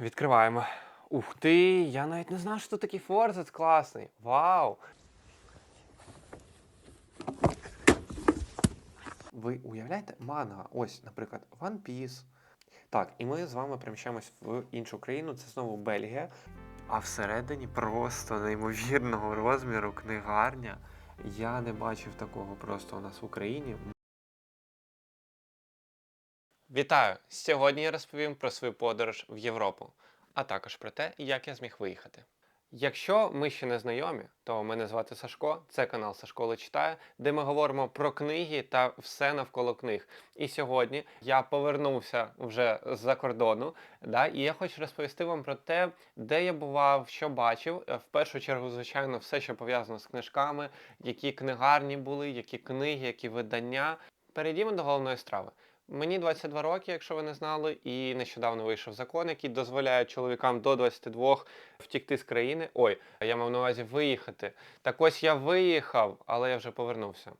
Відкриваємо. Ух ти! Я навіть не знав, що тут такий форзац класний. Вау! Ви уявляєте? Манга. Ось, наприклад, One Piece. Так, і ми з вами переміщаємось в іншу країну. Це знову Бельгія. А всередині просто неймовірного розміру книгарня. Я не бачив такого просто у нас в Україні. Вітаю! Сьогодні я розповім про свою подорож в Європу, а також про те, як я зміг виїхати. Якщо ми ще не знайомі, то мене звати Сашко, це канал Сашко читає, де ми говоримо про книги та все навколо книг. І сьогодні я повернувся вже з-за кордону, да, і я хочу розповісти вам про те, де я бував, що бачив. Е, В першу чергу, звичайно, все, що пов'язано з книжками, які книгарні були, які книги, які видання. Перейдімо до головної страви. Мені 22 роки, якщо ви не знали, і нещодавно вийшов закон, який дозволяє чоловікам до 22 втікти з країни. Ой, я мав на увазі виїхати. Так ось я виїхав, але я вже повернувся.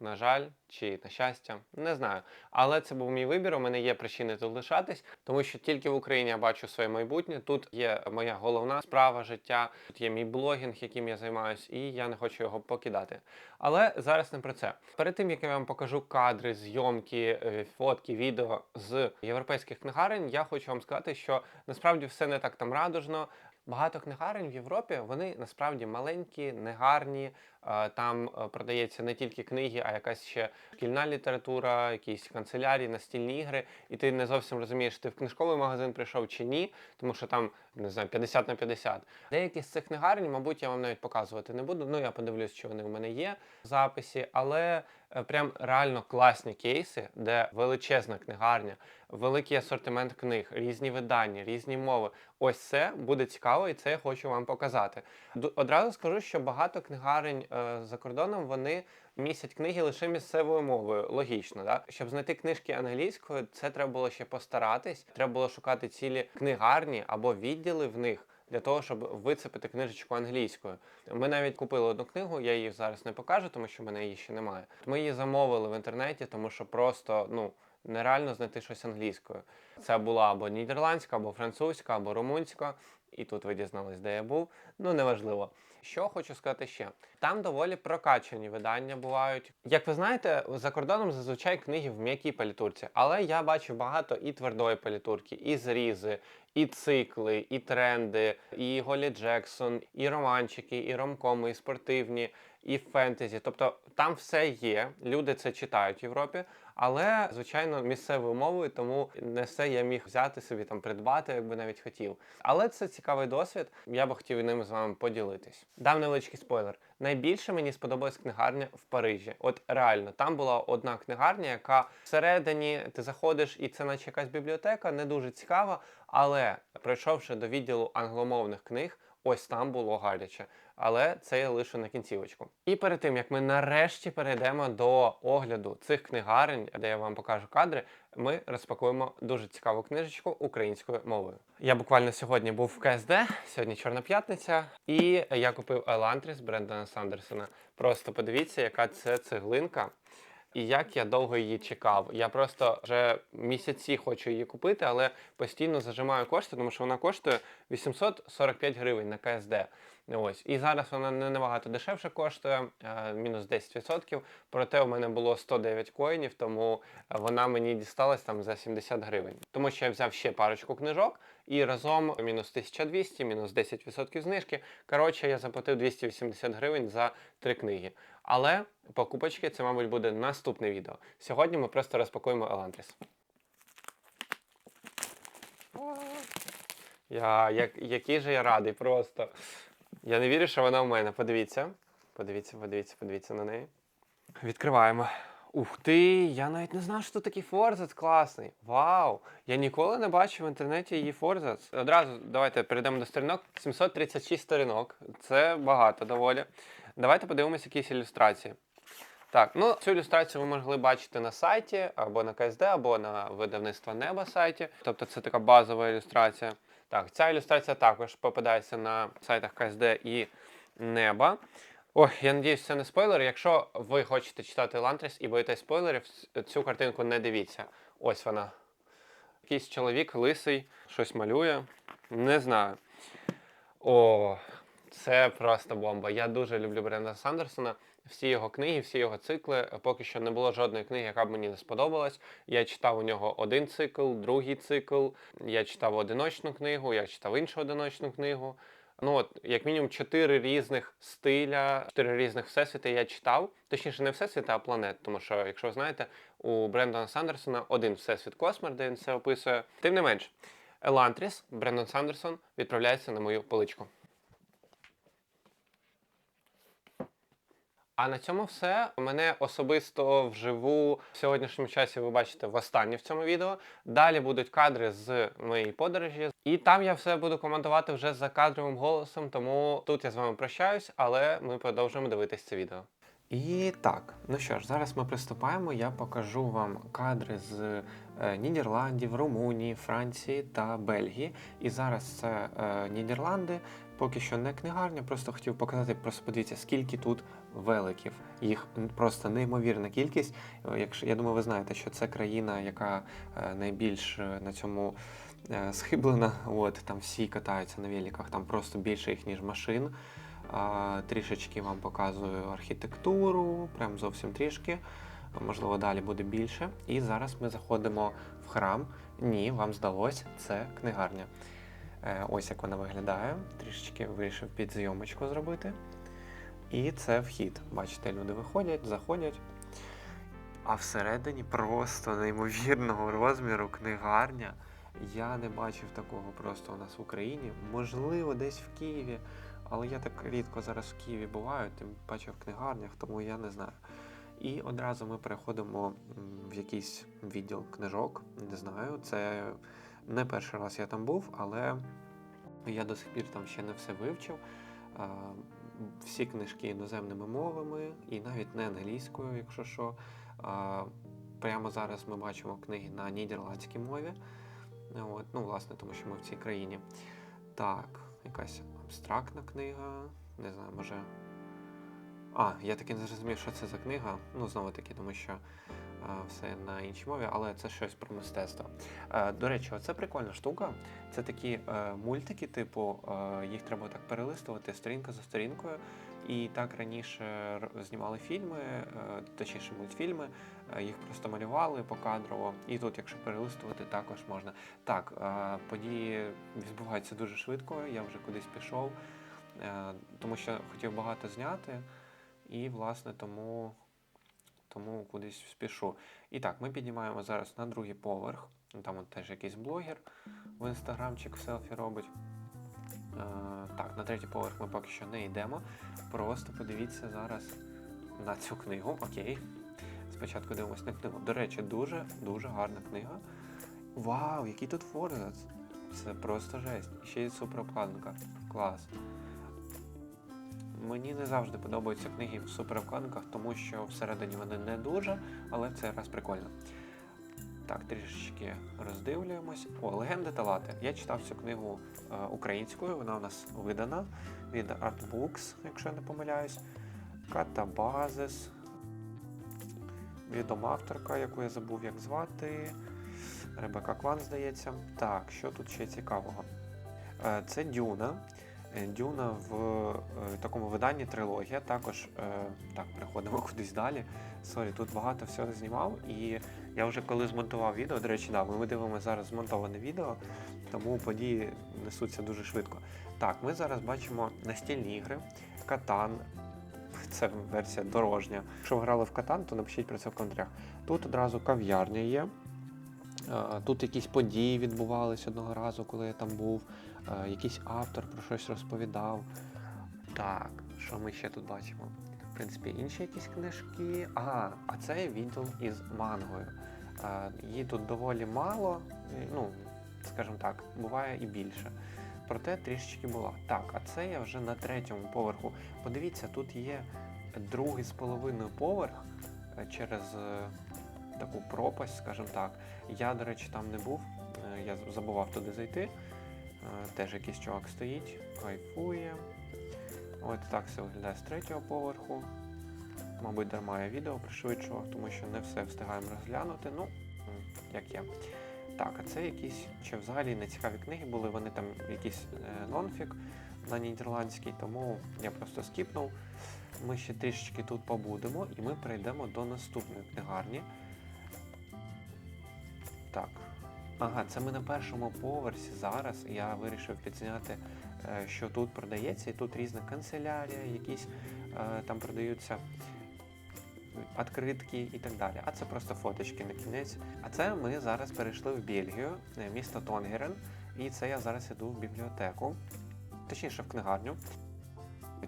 На жаль, чи на щастя, не знаю. Але це був мій вибір. У мене є причини тут лишатись, тому що тільки в Україні я бачу своє майбутнє. Тут є моя головна справа життя, тут є мій блогінг, яким я займаюся, і я не хочу його покидати. Але зараз не про це. Перед тим як я вам покажу кадри, зйомки, е, фотки, відео з європейських книгарень, я хочу вам сказати, що насправді все не так там радужно. Багато книгарень в Європі вони насправді маленькі, негарні. Е, Там е, продається не тільки книги, а якась ще шкільна література, якісь канцелярії, настільні ігри. І ти не зовсім розумієш, ти в книжковий магазин прийшов чи ні, тому що там не знаю 50 на 50. Деякі з цих книгарень, мабуть, я вам навіть показувати не буду. Ну я подивлюсь, що вони в мене є в записі, але прям реально класні кейси, де величезна книгарня, великий асортимент книг, різні видання, різні мови. Ось це буде цікаво, і це я хочу вам показати. Одразу скажу, що багато книгарень е, за кордоном вони містять книги лише місцевою мовою. Логічно, да? щоб знайти книжки англійською, це треба було ще постаратись. Треба було шукати цілі книгарні або відділи в них. Для того, щоб вицепити книжечку англійською. Ми навіть купили одну книгу, я її зараз не покажу, тому що в мене її ще немає. Ми її замовили в інтернеті, тому що просто ну, нереально знайти щось англійською. Це була або нідерландська, або французька, або румунська. І тут ви дізнались, де я був. Ну, неважливо. Що хочу сказати ще: там доволі прокачані видання бувають. Як ви знаєте, за кордоном зазвичай книги в м'якій палітурці, але я бачив багато і твердої палітурки, і зрізи, і цикли, і тренди, і Голі Джексон, і романчики, і ромкоми, і спортивні, і фентезі. Тобто там все є. Люди це читають в Європі. Але, звичайно, місцевою мовою, тому не все я міг взяти собі там придбати, якби навіть хотів. Але це цікавий досвід. Я би хотів ним з вами поділитись. Дам невеличкий спойлер. Найбільше мені сподобалась книгарня в Парижі. От реально, там була одна книгарня, яка всередині ти заходиш, і це наче якась бібліотека, не дуже цікава. Але прийшовши до відділу англомовних книг, ось там було гаряче. Але це я лише на кінцівочку. І перед тим як ми нарешті перейдемо до огляду цих книгарень, де я вам покажу кадри, ми розпакуємо дуже цікаву книжечку українською мовою. Я буквально сьогодні був в КСД, сьогодні Чорна п'ятниця, і я купив Елантріс Брендана Сандерсона. Просто подивіться, яка це цеглинка. І як я довго її чекав. Я просто вже місяці хочу її купити, але постійно зажимаю кошти, тому що вона коштує 845 гривень на КСД. Ось. І зараз вона не набагато дешевше коштує, е, мінус 10%. Проте у мене було 109 коїнів, тому вона мені дісталась там за 70 гривень. Тому що я взяв ще парочку книжок і разом мінус 1200, мінус 10% знижки. Коротше, я заплатив 280 гривень за три книги. Але покупочки це, мабуть, буде наступне відео. Сьогодні ми просто розпакуємо Елантріс. Я, як, який же я радий, просто. Я не вірю, що вона в мене. Подивіться. Подивіться, подивіться, подивіться на неї. Відкриваємо. Ух ти! Я навіть не знав, що тут такий форзац класний. Вау! Я ніколи не бачив в інтернеті її форзац. Одразу давайте перейдемо до сторінок. 736 сторінок. Це багато доволі. Давайте подивимося якісь ілюстрації. Так, ну цю ілюстрацію ви могли бачити на сайті, або на КСД, або на видавництва Неба сайті. Тобто це така базова ілюстрація. Так, ця ілюстрація також попадається на сайтах КСД і Неба. Ой, я надіюсь, це не спойлер. Якщо ви хочете читати Лантріс і боїтесь спойлерів, цю картинку не дивіться. Ось вона. Якийсь чоловік лисий, щось малює. Не знаю. О, це просто бомба. Я дуже люблю Бренда Сандерсона. Всі його книги, всі його цикли. Поки що не було жодної книги, яка б мені не сподобалась. Я читав у нього один цикл, другий цикл. Я читав одиночну книгу, я читав іншу одиночну книгу. Ну от, як мінімум, чотири різних стиля, чотири різних всесвіти я читав. Точніше, не всесвіти, а планет. Тому що, якщо ви знаєте, у Брендона Сандерсона один всесвіт Космер, де він це описує. Тим не менш, Елантріс, Брендон Сандерсон відправляється на мою поличку. А на цьому все. Мене особисто вживу в сьогоднішньому часі ви бачите востаннє в цьому відео. Далі будуть кадри з моєї подорожі, і там я все буду коментувати вже за кадровим голосом. Тому тут я з вами прощаюсь, але ми продовжуємо дивитись це відео. І так, ну що ж, зараз ми приступаємо. Я покажу вам кадри з е, Нідерландів, Румунії, Франції та Бельгії. І зараз це е, Нідерланди. Поки що не книгарня, просто хотів показати, просто подивіться, скільки тут великів. Їх просто неймовірна кількість. Е, Якщо я думаю, ви знаєте, що це країна, яка е, найбільш е, на цьому схиблена. От там всі катаються на великах, там просто більше їх ніж машин. Трішечки вам показую архітектуру, прям зовсім трішки. Можливо, далі буде більше. І зараз ми заходимо в храм. Ні, вам здалось, це книгарня. Ось як вона виглядає. Трішечки вирішив під зйомочку зробити. І це вхід. Бачите, люди виходять, заходять. А всередині просто неймовірного розміру книгарня. Я не бачив такого просто у нас в Україні. Можливо, десь в Києві, але я так рідко зараз в Києві буваю, тим паче в книгарнях, тому я не знаю. І одразу ми переходимо в якийсь відділ книжок. Не знаю, це не перший раз я там був, але я до сих пір там ще не все вивчив. Всі книжки іноземними мовами і навіть не англійською, якщо що. Прямо зараз ми бачимо книги на нідерландській мові. От, ну, власне, тому що ми в цій країні. Так, якась абстрактна книга. Не знаю, може. А, я таки не зрозумів, що це за книга. Ну, знову таки, тому що все на іншій мові, але це щось про мистецтво. Е, до речі, оце прикольна штука. Це такі е, мультики, типу, е, їх треба так перелистувати сторінка за сторінкою. І так раніше знімали фільми, точніше мультфільми, їх просто малювали покадрово. І тут, якщо перелистувати, також можна. Так, події відбуваються дуже швидко, я вже кудись пішов, тому що хотів багато зняти, і, власне, тому, тому кудись спішу. І так, ми піднімаємо зараз на другий поверх. Там от теж якийсь блогер в інстаграмчик в селфі робить. Е, так, на третій поверх ми поки що не йдемо. Просто подивіться зараз на цю книгу. Окей. Спочатку дивимось на книгу. До речі, дуже дуже гарна книга. Вау, який тут форзац! Це просто жесть. Ще й суперобкладинка. Клас. Мені не завжди подобаються книги в суперобкладинках, тому що всередині вони не дуже, але в цей раз прикольно. Так, трішечки роздивлюємось. О, легенди та лати. Я читав цю книгу е, українською, вона у нас видана від Artbooks, якщо я не помиляюсь. Катабазис. Відома авторка, яку я забув, як звати. Ребека Кван, здається. Так, що тут ще цікавого? Е, Це Дюна. Е, Дюна в е, такому виданні трилогія. Також е, так, переходимо кудись далі. Сорі, тут багато всього знімав, і я вже коли змонтував відео, до речі, да, ми дивимося зараз змонтоване відео, тому події несуться дуже швидко. Так, ми зараз бачимо настільні ігри, катан. Це версія дорожня. Якщо ви грали в катан, то напишіть про це в коментарях. Тут одразу кав'ярня є. Тут якісь події відбувалися одного разу, коли я там був. Е, Якийсь автор про щось розповідав. Так, що ми ще тут бачимо? В принципі, інші якісь книжки. Ага, а це відділ із мангою. Е, Її тут доволі мало, ну, скажімо так, буває і більше. Проте трішечки була. Так, а це я вже на третьому поверху. Подивіться, тут є другий з половиною поверх е, через таку пропасть, скажімо так. Я, до речі, там не був, я забував туди зайти. Е, Теж якийсь чувак стоїть, кайфує. От так все виглядає з третього поверху. Мабуть, дарма я відео пришвидшував, тому що не все встигаємо розглянути. Ну, як є. Так, а це якісь чи взагалі не цікаві книги були, вони там якийсь е, нонфік на нідерландській, тому я просто скіпнув. Ми ще трішечки тут побудемо і ми перейдемо до наступної книгарні. Ага, це ми на першому поверсі зараз. Я вирішив підзняти, е, що тут продається, і тут різна канцелярія, якісь е, там продаються відкритки і так далі. А це просто фоточки на кінець. А це ми зараз перейшли в Бельгію, е, місто Тонгерен, і це я зараз іду в бібліотеку, точніше в книгарню.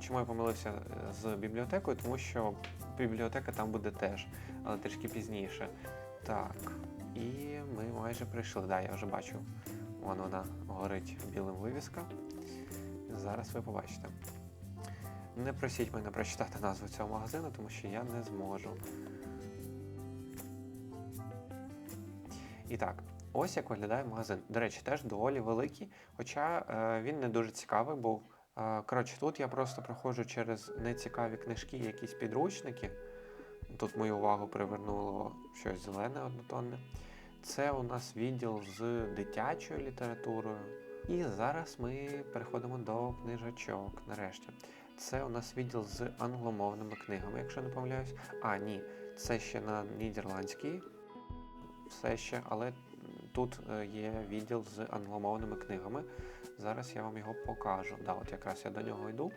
Чому я помилився з бібліотекою? Тому що бібліотека там буде теж, але трішки пізніше. Так, і ми майже прийшли. Да, я вже бачу. Вон вона горить білим вивіска. Зараз ви побачите. Не просіть мене прочитати назву цього магазину, тому що я не зможу. І так, ось як виглядає магазин. До речі, теж доволі великий, хоча е, він не дуже цікавий був. Е, коротше, тут я просто проходжу через нецікаві книжки, якісь підручники. Тут мою увагу привернуло щось зелене однотонне. Це у нас відділ з дитячою літературою. І зараз ми переходимо до книжечок нарешті. Це у нас відділ з англомовними книгами, якщо не помиляюсь. А, ні, це ще на нідерландській. Все ще, але тут е, є відділ з англомовними книгами. Зараз я вам його покажу. Да, от якраз я до нього йду.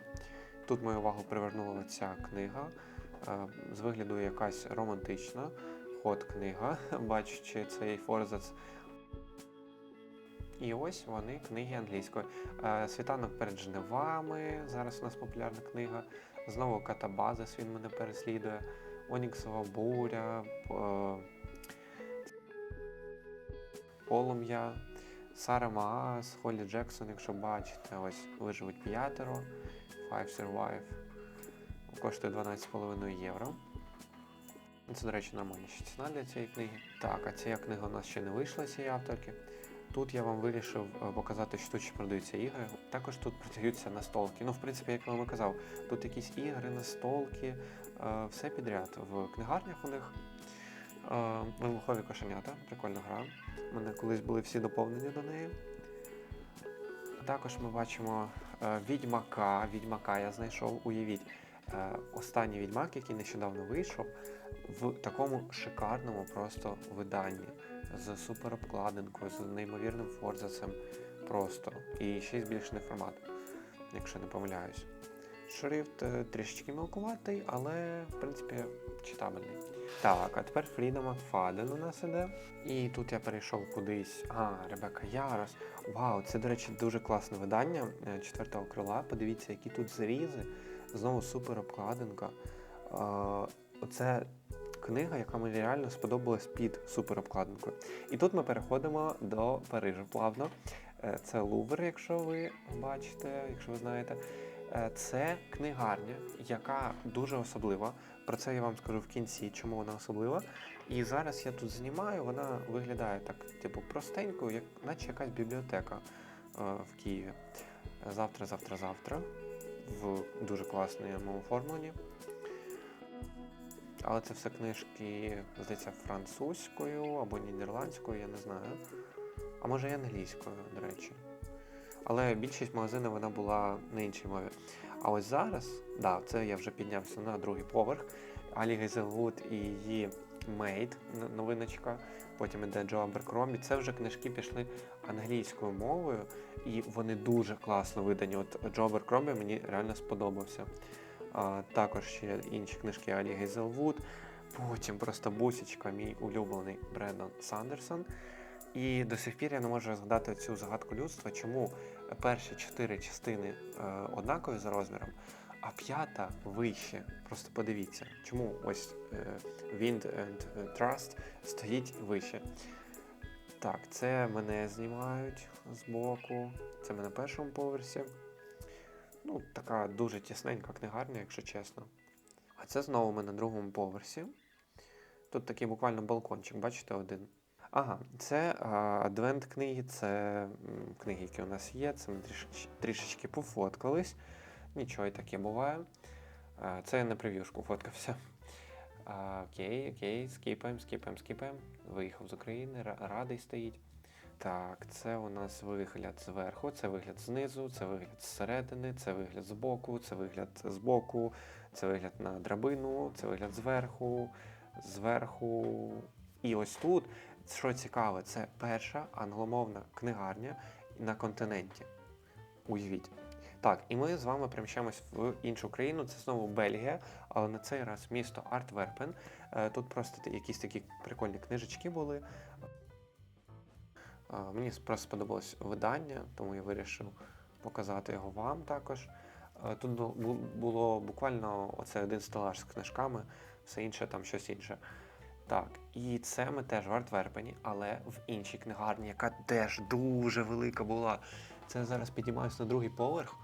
Тут мою увагу привернула ця книга. Е, З вигляду якась романтична ход книга, бачачи цей форзац. І ось вони книги англійською. Е, Світанок перед жнивами. Зараз у нас популярна книга. Знову Катабазис він мене переслідує. Оніксова буря. е, Полум'я. Сара Маас, Холлі Джексон, якщо бачите, ось виживуть п'ятеро. Five Survive. Коштує 12,5 євро. Це, до речі, нормальна ціна для цієї книги. Так, а ця книга у нас ще не вийшла цієї авторки. Тут я вам вирішив е, показати, що тут ще продаються ігри. Також тут продаються настолки. Ну, в принципі, як я вам і казав, тут якісь ігри, настолки, е, все підряд. В книгарнях у них е, вибухові кошенята, прикольна гра. У мене колись були всі доповнені до неї. Також ми бачимо відьмака. Відьмака я знайшов, уявіть. Е, останній відьмак, який нещодавно вийшов, в такому шикарному просто виданні з суперобкладинкою, з неймовірним форзацем просто. І ще й збільшений формат, якщо не помиляюсь. Шрифт е, трішечки мілкуватий, але в принципі читабельний. Так, а тепер Фріда Макфаден у нас іде. І тут я перейшов кудись. А, Ребека Ярос. Вау, це, до речі, дуже класне видання е, четвертого крила. Подивіться, які тут зрізи. Знову супер обкладинка. Оце книга, яка мені реально сподобалась під супер обкладинкою. І тут ми переходимо до Парижа плавно. Е, Це Лувр, якщо ви бачите, якщо ви знаєте. Е, Це книгарня, яка дуже особлива. Про це я вам скажу в кінці, чому вона особлива. І зараз я тут знімаю, вона виглядає так, типу, простенько, як, наче якась бібліотека е, в Києві. Завтра, завтра, завтра. В дуже класному оформленні. Але це все книжки, здається, французькою або нідерландською, я не знаю. А може і англійською, до речі. Але більшість магазинів вона була на іншій мові. А ось зараз, да, це я вже піднявся на другий поверх. Алі Гейзелвуд і її Мейд, новиночка. Потім іде Джо Аберкромбі. Це вже книжки пішли англійською мовою, і вони дуже класно видані. От Джо Аберкромбі мені реально сподобався. А, також ще інші книжки Алі Гейзелвуд. Потім просто бусічка, мій улюблений Брендон Сандерсон. І до сих пір я не можу згадати цю загадку людства, чому перші чотири частини е, однакові за розміром, а п'ята вище. Просто подивіться, чому ось е, Wind and Trust стоїть вище. Так, це мене знімають з боку. Це ми на першому поверсі. Ну, така дуже тісненька книгарня, якщо чесно. А це знову ми на другому поверсі. Тут такий буквально балкончик, бачите, один. Ага, це адвент книги, це книги, які у нас є. Це ми трішечки пофоткались. Нічого і таке буває. Це я на прев'юшку фоткався. Окей, окей, скіпаємо, скіпаємо, скіпаємо. Виїхав з України, радий стоїть. Так, це у нас вигляд зверху, це вигляд знизу, це вигляд зсередини, це вигляд збоку, це вигляд збоку, це вигляд на драбину, це вигляд зверху, зверху. І ось тут, що цікаве, це перша англомовна книгарня на континенті. Уявіть. Так, і ми з вами переміщаємось в іншу країну. Це знову Бельгія, але на цей раз місто Артверпен. Е, Тут просто якісь такі прикольні книжечки були. Е, Мені просто сподобалось видання, тому я вирішив показати його вам також. Е, Тут бу- бу- було буквально оце один стелаж з книжками, все інше там щось інше. Так, і це ми теж в Артверпені, але в іншій книгарні, яка теж дуже велика була. Це зараз піднімаюся на другий поверх,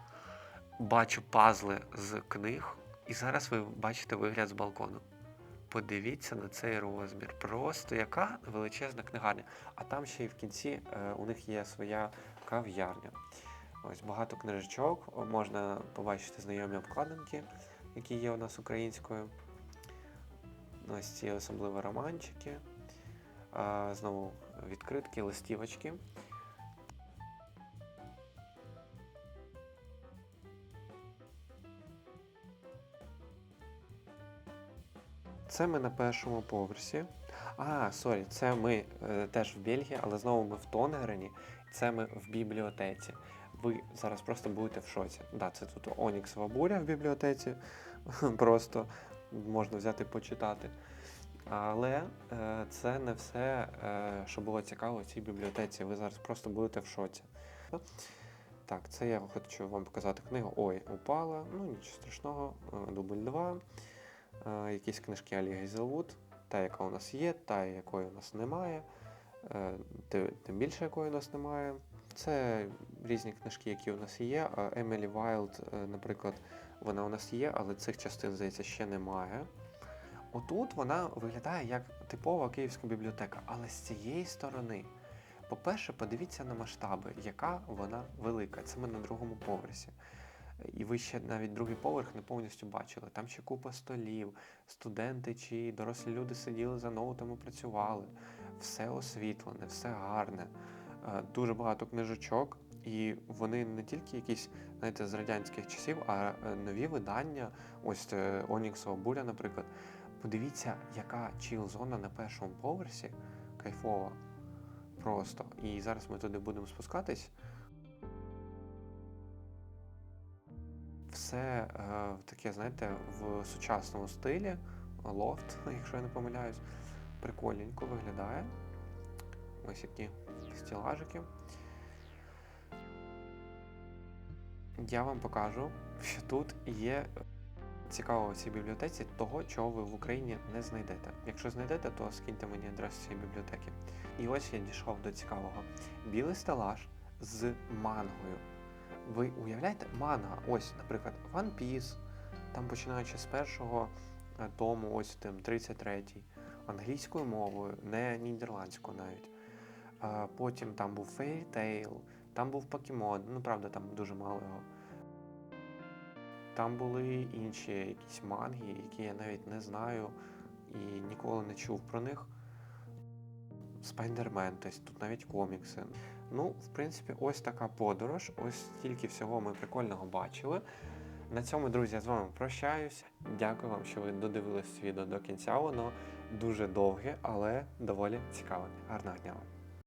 бачу пазли з книг, і зараз ви бачите вигляд з балкону. Подивіться на цей розмір. Просто яка величезна книгарня. А там ще й в кінці е, у них є своя кав'ярня. Ось багато книжечок, можна побачити знайомі обкладинки, які є у нас українською. Ось ці особливо романчики. Знову відкритки, листівочки. Це ми на першому поверсі. А, сорі, це ми е, теж в Бельгії, але знову ми в Тонгерені. Це ми в бібліотеці. Ви зараз просто будете в шоці. Да, це тут Оніксова буря в бібліотеці. Просто можна взяти почитати. Але е, це не все, е, що було цікаво в цій бібліотеці. Ви зараз просто будете в шоці. Так, це я хочу вам показати книгу. Ой, упала. Ну, нічого страшного. Е, Дубль 2. Е, якісь книжки Алі Гейзелвуд. Та, яка у нас є, та, якої у нас немає. Е, тим більше якої у нас немає. Це різні книжки, які у нас є. Е, Емілі Вайлд, наприклад, вона у нас є, але цих частин, здається, ще немає. Отут вона виглядає як типова київська бібліотека, але з цієї сторони. По-перше, подивіться на масштаби, яка вона велика. Це ми на другому поверсі. І ви ще навіть другий поверх не повністю бачили. Там ще купа столів, студенти чи дорослі люди сиділи за ноутами, працювали. Все освітлене, все гарне, Е, дуже багато книжечок. І вони не тільки якісь, знаєте, з радянських часів, а е, нові видання. Ось е, Оніксова буря, наприклад. Подивіться, яка чіл-зона на першому поверсі. Кайфова. Просто. І зараз ми туди будемо спускатись. Все е, таке, знаєте, в сучасному стилі. Лофт, якщо я не помиляюсь. Прикольненько виглядає. Ось які стілажики. Я вам покажу, що тут є цікавого в цій бібліотеці того, чого ви в Україні не знайдете. Якщо знайдете, то скиньте мені адресу цієї бібліотеки. І ось я дійшов до цікавого. Білий стелаж з мангою. Ви уявляєте, манга, ось, наприклад, One Piece, там починаючи з першого е, тому, ось тим 33-й, англійською мовою, не нідерландською навіть. Потім там був Fairy Tail, там був Покемон, ну правда, там дуже мало його. Там були інші якісь манги, які я навіть не знаю і ніколи не чув про них. Спайдермен, тобто тут навіть комікси. Ну, в принципі, ось така подорож. Ось стільки всього ми прикольного бачили. На цьому, друзі, я з вами прощаюсь. Дякую вам, що ви додивились відео до кінця. Воно дуже довге, але доволі цікаве. Гарного дня вам!